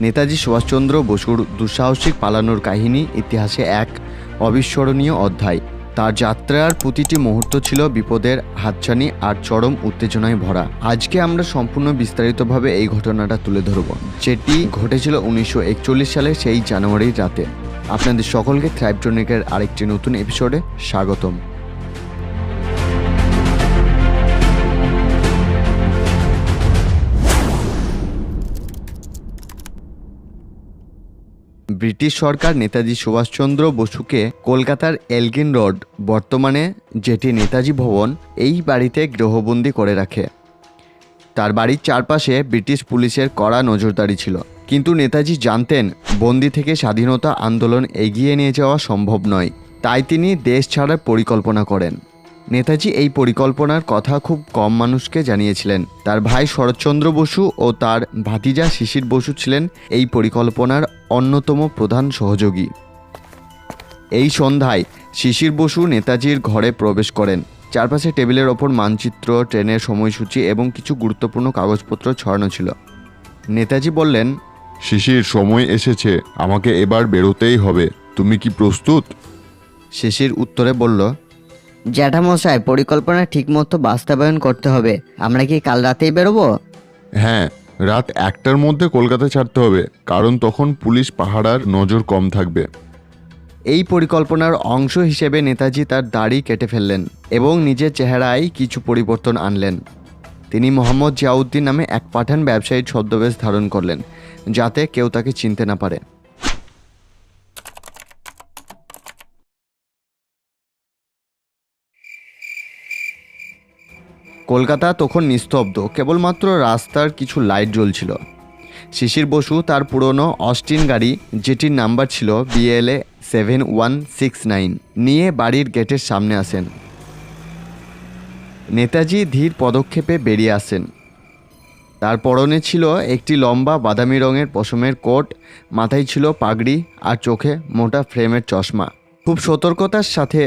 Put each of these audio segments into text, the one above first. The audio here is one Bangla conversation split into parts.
নেতাজি সুভাষচন্দ্র বসুর দুঃসাহসিক পালানোর কাহিনী ইতিহাসে এক অবিস্মরণীয় অধ্যায়। তার যাত্রার প্রতিটি মুহূর্ত ছিল বিপদের হাতছানি আর চরম উত্তেজনায় ভরা। আজকে আমরা সম্পূর্ণ বিস্তারিতভাবে এই ঘটনাটা তুলে ধরব। যেটি ঘটেছিল উনিশশো সালে সেই জানুয়ারির রাতে। আপনাদের সকলকে থ্রাইপটনিকের আরেকটি নতুন এপিসোডে স্বাগতম। ব্রিটিশ সরকার নেতাজি সুভাষচন্দ্র বসুকে কলকাতার এলগিন রোড, বর্তমানে যেটি নেতাজি ভবন, এই বাড়িতে গৃহবন্দী করে রাখে। তার বাড়ির চারপাশে ব্রিটিশ পুলিশের কড়া নজরদারি ছিল। কিন্তু নেতাজি জানতেন, বন্দি থেকে স্বাধীনতা আন্দোলন এগিয়ে নিয়ে যাওয়া সম্ভব নয়। তাই তিনি দেশ ছাড়ার পরিকল্পনা করেন। নেতাজি এই পরিকল্পনার কথা খুব কম মানুষকে জানিয়েছিলেন। তার ভাই শরৎচন্দ্র বসু ও তার ভাতিজা শিশির বসু ছিলেন এই পরিকল্পনার অন্যতম প্রধান সহযোগী। এই সন্ধ্যায় শিশির বসু নেতাজির ঘরে প্রবেশ করেন। চারপাশে টেবিলের ওপর মানচিত্র ট্রেনের সময়সূচি এবং কিছু গুরুত্বপূর্ণ কাগজপত্র ছড়ানো ছিল। নেতাজি বললেন শিশির সময় এসেছে। আমাকে এবার বেরোতেই হবে। তুমি কি প্রস্তুত? শিশির উত্তরে বলল জ্যাঠামশাই পরিকল্পনা ঠিকমতো বাস্তবায়ন করতে হবে। আমরা কি কাল রাতেই বেরোবো? হ্যাঁ রাত একটার মধ্যে কলকাতা ছাড়তে হবে কারণ তখন পুলিশ পাহারার নজর কম থাকবে। এই পরিকল্পনার অংশ হিসেবে নেতাজি তার দাড়ি কেটে ফেললেন এবং নিজের চেহারায় কিছু পরিবর্তন আনলেন। তিনি মোহাম্মদ জিয়াউদ্দিন নামে এক পাঠান ব্যবসায়ীর ছদ্মবেশ ধারণ করলেন যাতে কেউ তাকে চিনতে না পারে। কলকাতা তখন নিস্তব্ধ, কেবলমাত্র রাস্তার কিছু লাইট জ্বলছিল। শিশির বসু তার পুরনো অস্টিন গাড়ি, যেটির নাম্বার ছিল BLA seven one six nine, নিয়ে বাড়ির গেটের সামনে আসেন। নেতাজি ধীর পদক্ষেপে বেরিয়ে আসেন। তার পরনে ছিল একটি লম্বা বাদামি রঙের পশমের কোট, মাথায় ছিল পাগড়ি আর চোখে মোটা ফ্রেমের চশমা। খুব সতর্কতার সাথে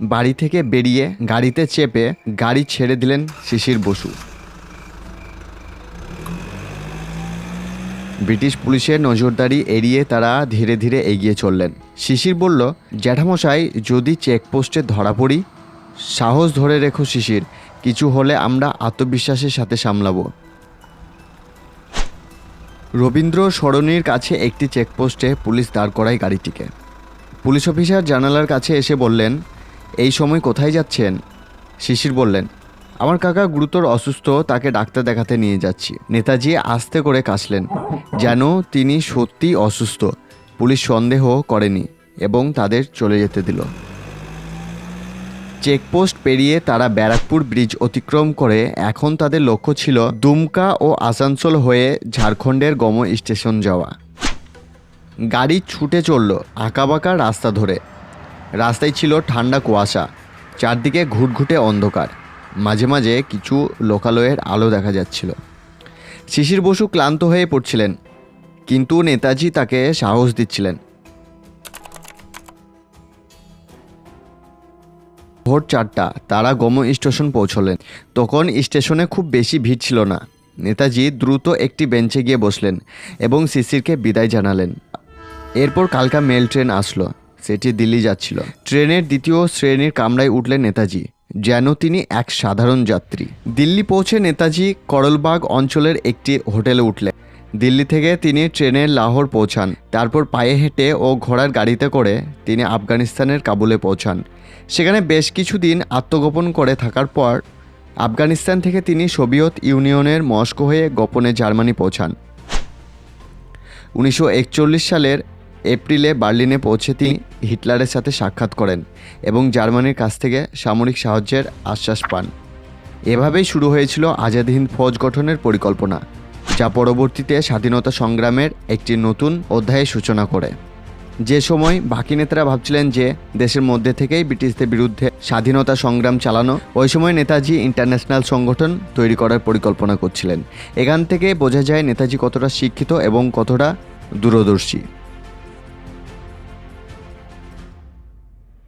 বাড়ি থেকে বেরিয়ে গাড়িতে চেপে গাড়ি ছেড়ে দিলেন শিশির বসু। ব্রিটিশ পুলিশের নজরদারি এড়িয়ে তারা ধীরে ধীরে এগিয়ে চললেন। শিশির বলল, জ্যাঠামশাই, যদি চেকপোস্টে ধরা পড়ি, সাহস ধরে রেখো শিশির, কিছু হলে আমরা আত্মবিশ্বাসের সাথে সামলাবো। রবীন্দ্র সরণির কাছে একটি চেকপোস্টে পুলিশ দাঁড় করায় গাড়িটিকে। পুলিশ অফিসার জানালার কাছে এসে বললেন এই সময় কোথায় যাচ্ছেন? শিশির বললেন, আমার কাকা গুরুতর অসুস্থ, তাকে ডাক্তার দেখাতে নিয়ে যাচ্ছি। নেতাজি আস্তে করে কাশলেন, যেন তিনি সত্যি অসুস্থ। পুলিশ সন্দেহ করেনি এবং তাদের চলে যেতে দিল। চেকপোস্ট পেরিয়ে তারা ব্যারাকপুর ব্রিজ অতিক্রম করে এখন তাদের লক্ষ্য ছিল দুমকা ও আসানসোল হয়ে ঝাড়খণ্ডের গম স্টেশন যাওয়া। গাড়ি ছুটে চলল আঁকাবাঁকা রাস্তা ধরে। রাস্তায় ছিল ঠান্ডা কুয়াশা, চারদিকে ঘুটঘুটে অন্ধকার। মাঝে মাঝে কিছু লোকালয়ের আলো দেখা যাচ্ছিল। শিশির বসু ক্লান্ত হয়ে পড়ছিলেন, কিন্তু নেতাজি তাকে সাহস দিচ্ছিলেন। ভোর চারটা, তারা গম স্টেশন পৌঁছলেন। তখন স্টেশনে খুব বেশি ভিড় ছিল না। নেতাজি দ্রুত একটি বেঞ্চে গিয়ে বসলেন এবং শিশিরকে বিদায় জানালেন। এরপর কালকা মেল ট্রেন আসলো। সেটি দিল্লি যাচ্ছিল। ট্রেনের দ্বিতীয় শ্রেণির কামরায় উঠলেন নেতাজি, যেন তিনি এক সাধারণ যাত্রী। দিল্লি পৌঁছে নেতাজি করলবাগ অঞ্চলের একটি হোটেলে উঠলেন। দিল্লি থেকে তিনি ট্রেনে লাহোর পৌঁছান। তারপর পায়ে হেঁটে ও ঘোড়ার গাড়িতে করে তিনি আফগানিস্তানের কাবুলে পৌঁছান। সেখানে বেশ কিছুদিন আত্মগোপন করে থাকার পর আফগানিস্তান থেকে তিনি সোভিয়েত ইউনিয়নের মস্কো হয়ে গোপনে জার্মানি পৌঁছান। উনিশশো একচল্লিশ সালের এপ্রিলে বার্লিনে পৌঁছে তিনি হিটলারের সাথে সাক্ষাৎ করেন এবং জার্মানির কাছ থেকে সামরিক সাহায্যের আশ্বাস পান। এভাবেই শুরু হয়েছিল আজাদ হিন্দ ফৌজ গঠনের পরিকল্পনা, যা পরবর্তীতে স্বাধীনতা সংগ্রামের একটি নতুন অধ্যায়ের সূচনা করে। যে সময় বাকি নেতারা ভাবছিলেন যে দেশের মধ্যে থেকেই ব্রিটিশদের বিরুদ্ধে স্বাধীনতা সংগ্রাম চালানো, ওই সময় নেতাজি ইন্টারন্যাশনাল সংগঠন তৈরি করার পরিকল্পনা করছিলেন। এখান থেকে বোঝা যায় নেতাজি কতটা শিক্ষিত এবং কতটা দূরদর্শী।